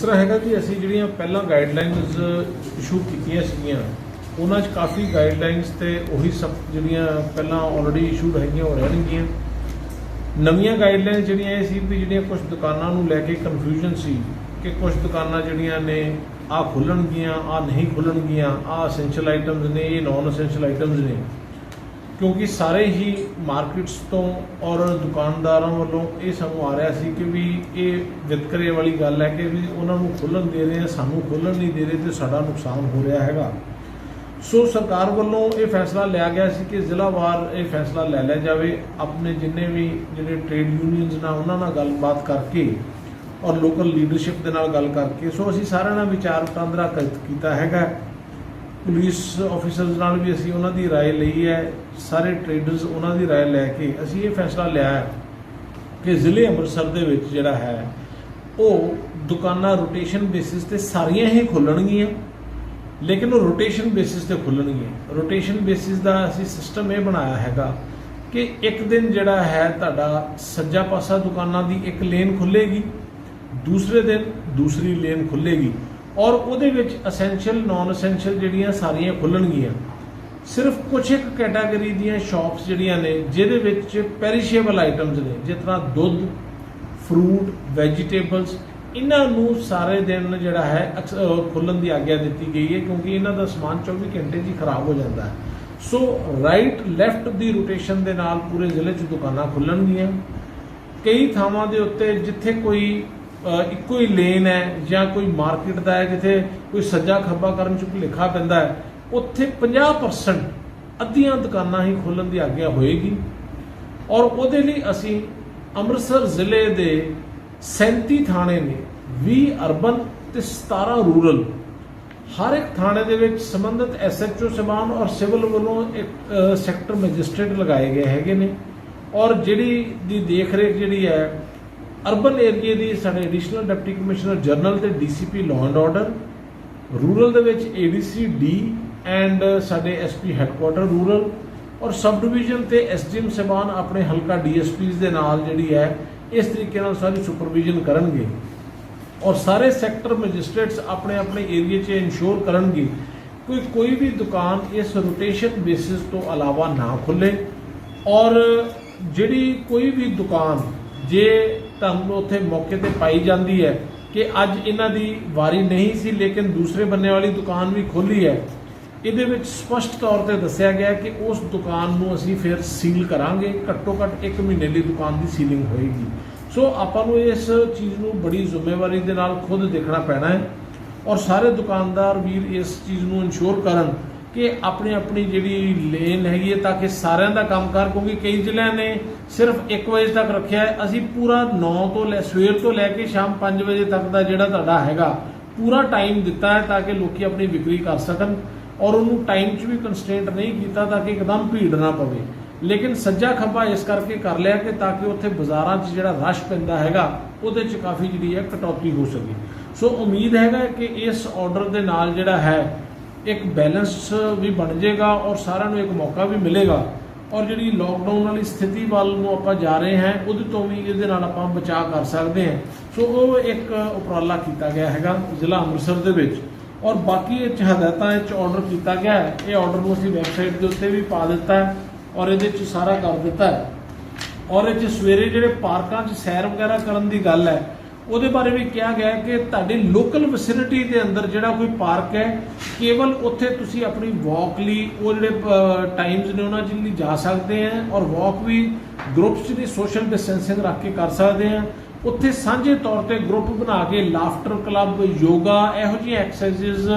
ਇਸ ਤਰ੍ਹਾਂ ਹੈਗਾ ਕਿ ਅਸੀਂ ਜਿਹੜੀਆਂ ਪਹਿਲਾਂ ਗਾਈਡਲਾਈਨਸ ਇਸ਼ੂ ਕੀਤੀਆਂ ਸੀਗੀਆਂ, ਉਹਨਾਂ 'ਚ ਕਾਫੀ ਗਾਈਡਲਾਈਨਸ ਤੇ ਉਹੀ ਸਭ ਜਿਹੜੀਆਂ ਪਹਿਲਾਂ ਆਲਰੇਡੀ ਇਸ਼ੂਡ ਹੈਗੀਆਂ, ਉਹ ਰਹਿਣਗੀਆਂ ਨਵੀਆਂ ਗਾਈਡਲਾਈਨਸ ਜਿਹੜੀਆਂ ਇਹ ਸੀ ਵੀ ਜਿਹੜੀਆਂ ਕੁਝ ਦੁਕਾਨਾਂ ਨੂੰ ਲੈ ਕੇ ਕਨਫਿਊਜ਼ਨ ਸੀ ਕਿ ਕੁਝ ਦੁਕਾਨਾਂ ਜਿਹੜੀਆਂ ਨੇ ਆ ਖੁੱਲਣਗੀਆਂ ਆ ਨਹੀਂ ਖੁੱਲਣਗੀਆਂ ਆ ਅਸੈਂਸ਼ੀਅਲ ਆਈਟਮਸ ਨੇ, ਇਹ ਨਾਨ ਅਸੈਂਸ਼ੀਅਲ ਆਈਟਮਸ ਨੇ। ਕਿਉਂਕਿ ਸਾਰੇ ਹੀ ਮਾਰਕੀਟਸ ਤੋਂ ਔਰ ਦੁਕਾਨਦਾਰਾਂ ਵੱਲੋਂ ਇਹ ਸਾਨੂੰ ਆ ਰਿਹਾ ਸੀ ਕਿ ਵੀ ਇਹ ਵਿਤਕਰੇ ਵਾਲੀ ਗੱਲ ਹੈ ਕਿ ਵੀ ਉਹਨਾਂ ਨੂੰ ਖੋਲਣ ਦੇ ਰਹੇ ਆ, ਸਾਨੂੰ ਖੋਲਣ ਨਹੀਂ ਦੇ ਰਹੇ ਤੇ ਸਾਡਾ ਨੁਕਸਾਨ ਹੋ ਰਿਹਾ ਹੈਗਾ। ਸੋ ਸਰਕਾਰ ਵੱਲੋਂ ਇਹ ਫੈਸਲਾ ਲਿਆ ਗਿਆ ਸੀ ਕਿ ਜ਼ਿਲ੍ਹਾਵਾਰ ਇਹ ਫੈਸਲਾ ਲੈ ਲਿਆ ਜਾਵੇ। ਆਪਣੇ ਜਿੰਨੇ ਵੀ ਜਿਹੜੇ ਟ੍ਰੇਡ ਯੂਨੀਅਨਸ ਨਾਲ ਉਹਨਾਂ ਨਾਲ ਗੱਲਬਾਤ ਕਰਕੇ ਔਰ ਲੋਕਲ ਲੀਡਰਸ਼ਿਪ ਦੇ ਨਾਲ ਗੱਲ ਕਰਕੇ। ਸੋ ਅਸੀਂ ਸਾਰਿਆਂ ਨਾਲ ਵਿਚਾਰ ਵਟਾਂਦਰਾ ਕ- ਕੀਤਾ ਹੈਗਾ। ਪੁਲਿਸ ਆਫੀਸਰਸ ਨਾਲ ਵੀ ਅਸੀਂ ਉਹਨਾਂ ਦੀ رائے ਲਈ ਹੈ ਸਾਰੇ ਟ੍ਰੇਡਰਸ ਉਹਨਾਂ ਦੀ رائے ਲੈ ਕੇ ਅਸੀਂ ਇਹ ਫੈਸਲਾ ਲਿਆ ਹੈ ਕਿ ਜ਼ਿਲ੍ਹੇ ਅੰਮ੍ਰਿਤਸਰ ਦੇ ਵਿੱਚ ਜਿਹੜਾ ਹੈ ਉਹ ਦੁਕਾਨਾਂ ਰੋਟੇਸ਼ਨ ਬੇਸਿਸ ਤੇ ਸਾਰੀਆਂ ਹੀ ਖੁੱਲਣਗੀਆਂ ਲੇਕਿਨ ਉਹ ਰੋਟੇਸ਼ਨ ਬੇਸਿਸ ਤੇ ਖੁੱਲਣਗੀਆਂ ਰੋਟੇਸ਼ਨ ਬੇਸਿਸ ਦਾ ਅਸੀਂ ਸਿਸਟਮ ਇਹ ਬਣਾਇਆ ਹੈਗਾ ਕਿ ਇੱਕ ਦਿਨ ਜਿਹੜਾ ਹੈ ਤੁਹਾਡਾ ਸੱਜਾ ਪਾਸਾ ਦੁਕਾਨਾਂ ਦੀ ਇੱਕ ਲੇਨ ਖੁੱਲੇਗੀ ਦੂਸਰੇ ਦਿਨ ਦੂਸਰੀ ਲੇਨ ਖੁੱਲੇਗੀ ਔਰ ਉਹਦੇ ਵਿੱਚ ਅਸੈਂਸ਼ੀਅਲ ਨਾਨ ਅਸੈਂਸ਼ੀਅਲ ਜਿਹੜੀਆਂ ਸਾਰੀਆਂ ਖੁੱਲਣਗੀਆਂ। ਸਿਰਫ ਕੁਝ ਇੱਕ ਕੈਟਾਗਰੀ ਦੀਆਂ ਸ਼ਾਪਸ ਜਿਹੜੀਆਂ ਨੇ, ਜਿਹਦੇ ਵਿੱਚ ਪੈਰੀਸ਼ੇਬਲ ਆਈਟਮਸ ਨੇ, ਜਿਸ ਤਰ੍ਹਾਂ ਦੁੱਧ ਫਰੂਟ ਵੈਜੀਟੇਬਲਸ ਇਹਨਾਂ ਨੂੰ ਸਾਰੇ ਦਿਨ ਜਿਹੜਾ ਹੈ, ਅਕਸ- ਖੁੱਲਣ ਦੀ ਆਗਿਆ ਦਿੱਤੀ ਗਈ ਹੈ, ਕਿਉਂਕਿ ਇਹਨਾਂ ਦਾ ਸਮਾਨ 24 ਘੰਟੇ 'ਚ ਹੀ ਖਰਾਬ ਹੋ ਜਾਂਦਾ ਹੈ। ਸੋ ਰਾਈਟ ਲੈਫਟ ਦੀ ਰੋਟੇਸ਼ਨ ਦੇ ਨਾਲ ਪੂਰੇ ਜ਼ਿਲ੍ਹੇ 'ਚ ਦੁਕਾਨਾਂ ਖੁੱਲਣਗੀਆਂ। ਕਈ ਥਾਵਾਂ ਦੇ ਉੱਤੇ ਜਿੱਥੇ ਕੋਈ ਇੱਕੋ ਹੀ ਲੇਨ ਹੈ ਜਾਂ ਕੋਈ ਮਾਰਕੀਟ ਦਾ ਹੈ ਜਿੱਥੇ ਕੋਈ ਸੱਜਾ ਖੱਬਾ ਕਰਨ ਚ ਲਿਖਾ ਪੈਂਦਾ ਹੈ, ਉੱਥੇ 50% ਅੱਧੀਆਂ ਦੁਕਾਨਾਂ ਹੀ ਖੋਲਣ ਦੀ ਆਗਿਆ ਹੋਏਗੀ। ਔਰ ਉਹਦੇ ਲਈ ਅਸੀਂ ਅੰਮ੍ਰਿਤਸਰ ਜ਼ਿਲ੍ਹੇ ਦੇ 37 ਥਾਣੇ ਨੇ 20 ਅਰਬਨ ਤੇ 17 ਰੂਰਲ ਹਰ ਇੱਕ ਥਾਣੇ ਦੇ ਵਿੱਚ ਸੰਬੰਧਿਤ ਐਸਐਚਓ ਸਮਾਨ ਔਰ ਸਿਵਲ ਵੱਲੋਂ ਇੱਕ ਸੈਕਟਰ ਮੈਜਿਸਟ੍ਰੇਟ ਲਗਾਏ ਗਏ ਹੈਗੇ ਨੇ। ਔਰ ਜਿਹੜੀ ਦੀ ਦੇਖ ਰੇਖ ਜਿਹੜੀ ਹੈ ਅਰਬਨ ਏਰੀਆ ਦੀ ਸਾਡੇ ਐਡੀਸ਼ਨਲ ਡਿਪਟੀ ਕਮਿਸ਼ਨਰ ਜਨਰਲ ਤੇ DCP law and order rural ਦੇ ਵਿੱਚ ਏਡੀਸੀ ਡੀ ਐਂਡ ਸਾਡੇ ਐਸਪੀ ਹੈੱਡਕੁਆਟਰ ਰੂਰਲ ਔਰ ਸਬ ਡਿਵੀਜ਼ਨ ਤੇ ਐਸਡੀਐਮ ਸਬਾਨ ਆਪਣੇ ਹਲਕਾ ਡੀਐਸਪੀਸ ਦੇ ਨਾਲ ਜਿਹੜੀ ਹੈ, ਇਸ ਤਰੀਕੇ ਨਾਲ ਸਾਰੀ ਸੁਪਰਵਿਜ਼ਨ ਕਰਨਗੇ ਔਰ ਸਾਰੇ ਸੈਕਟਰ ਮੈਜਿਸਟ੍ਰੇਟਸ ਆਪਣੇ ਆਪਣੇ ਏਰੀਆ 'ਚ ਇਨਸ਼ੋਰ ਕਰਨਗੇ ਕੋਈ ਕੋਈ ਵੀ ਦੁਕਾਨ ਇਸ ਰੋਟੇਸ਼ਨ ਬੇਸਿਸ ਤੋਂ ਇਲਾਵਾ ਨਾ ਖੁੱਲੇ ਔਰ ਜਿਹੜੀ ਕੋਈ ਵੀ ਦੁਕਾਨ ਜੇ ਤੁਹਾਨੂੰ ਉੱਥੇ ਮੌਕੇ ਤੇ ਪਾਈ ਜਾਂਦੀ ਹੈ ਕਿ ਅੱਜ ਇਹਨਾਂ ਦੀ ਵਾਰੀ ਨਹੀਂ ਸੀ, ਲੇਕਿਨ ਦੂਸਰੇ ਬੰਨੇ ਵਾਲੀ ਦੁਕਾਨ ਵੀ ਖੋਲੀ ਹੈ। ਇਹਦੇ ਵਿੱਚ ਸਪਸ਼ਟ ਤੌਰ ਤੇ ਦੱਸਿਆ ਗਿਆ ਕਿ ਉਸ ਦੁਕਾਨ ਨੂੰ ਅਸੀਂ ਫਿਰ ਸੀਲ ਕਰਾਂਗੇ। ਘੱਟੋ ਘੱਟ 1 ਮਹੀਨੇ ਲਈ ਦੁਕਾਨ ਦੀ ਸੀਲਿੰਗ ਹੋਏਗੀ। ਸੋ ਆਪਾਂ ਨੂੰ ਇਸ ਚੀਜ਼ ਨੂੰ ਬੜੀ ਜ਼ਿੰਮੇਵਾਰੀ ਦੇ ਨਾਲ ਖੁਦ ਦੇਖਣਾ ਪੈਣਾ ਹੈ ਔਰ ਸਾਰੇ ਦੁਕਾਨਦਾਰ ਵੀਰ ਇਸ ਚੀਜ਼ ਨੂੰ ਇਨਸ਼ੋਰ ਕਰਨ ਕਿ ਆਪਣੀ ਆਪਣੀ ਜਿਹੜੀ ਲੇਨ ਹੈਗੀ ਹੈ ਤਾਂ ਕਿ ਸਾਰਿਆਂ ਦਾ ਕੰਮ ਕਰ ਕਿਉਂਕਿ ਕਈ ਜ਼ਿਲ੍ਹਿਆਂ ਨੇ ਸਿਰਫ 1 ਵਜੇ ਤੱਕ ਰੱਖਿਆ ਹੈ। ਅਸੀਂ ਪੂਰਾ 9 ਤੋਂ ਲੈ, ਸਵੇਰ ਤੋਂ ਲੈ ਕੇ ਸ਼ਾਮ 5 ਵਜੇ ਤੱਕ ਦਾ ਜਿਹੜਾ ਤੁਹਾਡਾ ਹੈਗਾ, ਪੂਰਾ ਟਾਈਮ ਦਿੱਤਾ ਹੈ ਤਾਂ ਕਿ ਲੋਕੀ ਆਪਣੀ ਵਿਕਰੀ ਕਰ ਸਕਣ ਔਰ ਉਹਨੂੰ ਟਾਈਮ 'ਚ ਵੀ ਕੰਸਟ੍ਰੇਂਟ ਨਹੀਂ ਕੀਤਾ ਤਾਂ ਕਿ ਇੱਕਦਮ ਭੀੜ ਨਾ ਪਵੇ। ਲੇਕਿਨ ਸੱਜਾ ਖੱਬਾ ਇਸ ਕਰਕੇ ਕਰ ਲਿਆ ਕਿ ਤਾਂ ਕਿ ਉੱਥੇ ਬਾਜ਼ਾਰਾਂ 'ਚ ਜਿਹੜਾ ਰਸ਼ ਪੈਂਦਾ ਹੈਗਾ, ਉਹਦੇ 'ਚ ਕਾਫੀ ਜਿਹੜੀ ਹੈ ਕਟੌਤੀ ਹੋ ਸਕੇ। ਸੋ ਉਮੀਦ ਹੈਗਾ ਕਿ ਇਸ ਆਰਡਰ ਦੇ ਨਾਲ ਜਿਹੜਾ ਹੈ ਇੱਕ ਬੈਲੈਂਸ ਵੀ ਬਣ ਜਾਏਗਾ ਔਰ ਸਾਰਿਆਂ ਨੂੰ ਇੱਕ ਮੌਕਾ ਵੀ ਮਿਲੇਗਾ। ਔਰ ਜਿਹੜੀ ਲੋਕਡਾਊਨ ਵਾਲੀ ਸਥਿਤੀ ਵੱਲ ਨੂੰ ਆਪਾਂ ਜਾ ਰਹੇ ਹਾਂ, ਉਹਦੇ ਤੋਂ ਵੀ ਇਹਦੇ ਨਾਲ ਆਪਾਂ ਬਚਾਅ ਕਰ ਸਕਦੇ ਹਾਂ। ਸੋ ਉਹ ਇੱਕ ਉਪਰਾਲਾ ਕੀਤਾ ਗਿਆ ਹੈਗਾ ਜ਼ਿਲ੍ਹਾ ਅੰਮ੍ਰਿਤਸਰ ਦੇ ਵਿੱਚ। ਔਰ ਬਾਕੀ ਇਹ 'ਚ ਹਦਾਇਤਾਂ ਇਹ 'ਚ ਆਰਡਰ ਕੀਤਾ ਗਿਆ ਹੈ। ਇਹ ਆਰਡਰ ਨੂੰ ਅਸੀਂ ਵੈਬਸਾਈਟ ਦੇ ਉੱਤੇ ਵੀ ਪਾ ਦਿੱਤਾ ਹੈ ਔਰ ਇਹਦੇ 'ਚ ਸਾਰਾ ਕਰ ਦਿੱਤਾ ਹੈ। ਔਰ ਇਹ 'ਚ ਸਵੇਰੇ ਜਿਹੜੇ ਪਾਰਕਾਂ 'ਚ ਸੈਰ ਵਗੈਰਾ ਕਰਨ ਦੀ ਗੱਲ ਹੈ, ਉਹਦੇ ਬਾਰੇ ਵੀ ਕਿਹਾ ਗਿਆ ਕਿ ਤੁਹਾਡੀ ਲੋਕਲ ਵਿਸਿਨਿਟੀ ਦੇ ਅੰਦਰ ਜਿਹੜਾ ਕੋਈ ਪਾਰਕ ਹੈ ਕੇਵਲ ਉੱਥੇ ਤੁਸੀਂ ਆਪਣੀ ਵਾਕ ਲਈ, ਉਹ ਜਿਹੜੇ ਟਾਈਮਸ ਨੇ ਉਹਨਾਂ 'ਚ ਲਈ ਜਾ ਸਕਦੇ ਆ ਔਰ ਵਾਕ ਵੀ ਗਰੁੱਪਸ ਦੀ ਸੋਸ਼ਲ ਡਿਸਟੈਂਸਿੰਗ ਰੱਖ ਕੇ ਕਰ ਸਕਦੇ ਆ। ਉੱਥੇ ਸਾਂਝੇ ਤੌਰ ਤੇ ਗਰੁੱਪ ਬਣਾ ਕੇ ਲਾਫਟਰ ਕਲੱਬ ਯੋਗਾ ਇਹੋ ਜਿਹੀਆਂ ਐਕਸਰਸਾਈਜ਼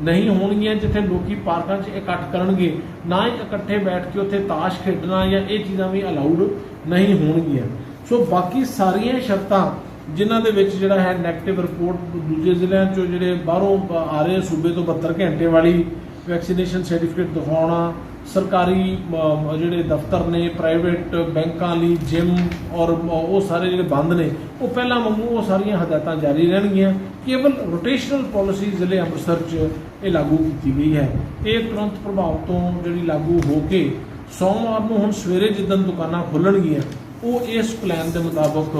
ਨਹੀਂ ਹੋਣਗੀਆਂ ਜਿੱਥੇ ਲੋਕੀ ਪਾਰਕਾਂ 'ਚ ਇਕੱਠ ਕਰਨਗੇ। ਨਾ ਹੀ ਇਕੱਠੇ ਬੈਠ ਕੇ ਉੱਥੇ ਤਾਸ਼ ਖੇਡਣਾ ਜਾਂ ਇਹ ਚੀਜ਼ਾਂ ਵੀ ਅਲਾਉਡ ਨਹੀਂ ਹੋਣਗੀਆਂ। ਸੋ ਬਾਕੀ ਸਾਰੀਆਂ ਸ਼ਰਤਾਂ ਜਿਨ੍ਹਾਂ ਦੇ ਵਿੱਚ ਜਿਹੜਾ ਹੈ ਨੈਗੇਟਿਵ ਰਿਪੋਰਟ ਦੂਜੇ ਜ਼ਿਲ੍ਹਿਆਂ ਚੋਂ ਜਿਹੜੇ ਬਾਹਰੋਂ ਆ ਰਹੇ ਸੂਬੇ ਤੋਂ 72 ਘੰਟੇ ਵਾਲੀ ਵੈਕਸੀਨੇਸ਼ਨ ਸਰਟੀਫਿਕੇਟ ਦਿਖਾਉਣਾ, ਸਰਕਾਰੀ ਜਿਹੜੇ ਦਫ਼ਤਰ ਨੇ ਪ੍ਰਾਈਵੇਟ ਬੈਂਕਾਂ ਲਈ ਜਿਮ ਔਰ ਉਹ ਸਾਰੇ ਜਿਹੜੇ ਬੰਦ ਨੇ, ਉਹ ਪਹਿਲਾਂ ਵਾਂਗੂ ਉਹ ਸਾਰੀਆਂ ਹਦਾਇਤਾਂ ਜਾਰੀ ਰਹਿਣਗੀਆਂ। ਕੇਵਲ ਰੋਟੇਸ਼ਨਲ ਪਾਲਿਸੀ ਜ਼ਿਲ੍ਹੇ ਅੰਮ੍ਰਿਤਸਰ 'ਚ ਇਹ ਲਾਗੂ ਕੀਤੀ ਗਈ ਹੈ। ਇਹ ਤੁਰੰਤ ਪ੍ਰਭਾਵ ਤੋਂ ਜਿਹੜੀ ਲਾਗੂ ਹੋ ਕੇ ਸੋਮਵਾਰ ਨੂੰ ਹੁਣ ਸਵੇਰੇ ਜਿੱਦਣ ਦੁਕਾਨਾਂ ਖੁੱਲਣਗੀਆਂ, ਉਹ ਇਸ ਪਲਾਨ ਦੇ ਮੁਤਾਬਕ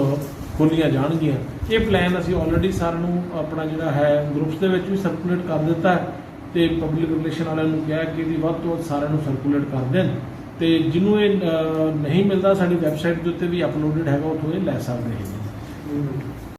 ਖੋਲੀਆਂ ਜਾਣਗੀਆਂ। ਇਹ ਪਲਾਨ ਅਸੀਂ ਆਲਰੇਡੀ ਸਾਰਿਆਂ ਨੂੰ ਆਪਣਾ ਜਿਹੜਾ ਹੈ ਗਰੁੱਪਸ ਦੇ ਵਿੱਚ ਵੀ ਸਰਕੂਲੇਟ ਕਰ ਦਿੱਤਾ ਹੈ ਤੇ ਪਬਲਿਕ ਰਿਲੇਸ਼ਨ ਵਾਲਿਆਂ ਨੂੰ ਕਿਹਾ ਕਿ ਇਹਦੀ ਵੱਧ ਤੋਂ ਵੱਧ ਸਾਰਿਆਂ ਨੂੰ ਸਰਕੂਲੇਟ ਕਰ ਦੇਣ ਤੇ ਜਿਹਨੂੰ ਇਹ ਨਹੀਂ ਮਿਲਦਾ, ਸਾਡੀ ਵੈਬਸਾਈਟ ਦੇ ਉੱਤੇ ਵੀ ਅਪਲੋਡਡ ਹੈਗਾ, ਉੱਥੋਂ ਇਹ ਲੈ ਸਕਦੇ ਹੈਗੇ